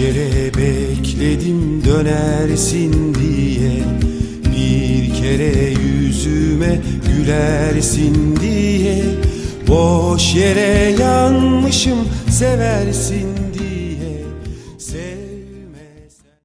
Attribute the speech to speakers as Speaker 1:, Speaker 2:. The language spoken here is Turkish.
Speaker 1: yere bekledim dönersin diye. Bir kere yüzüme gülersin diye. Boş yere yanmışım seversin diye.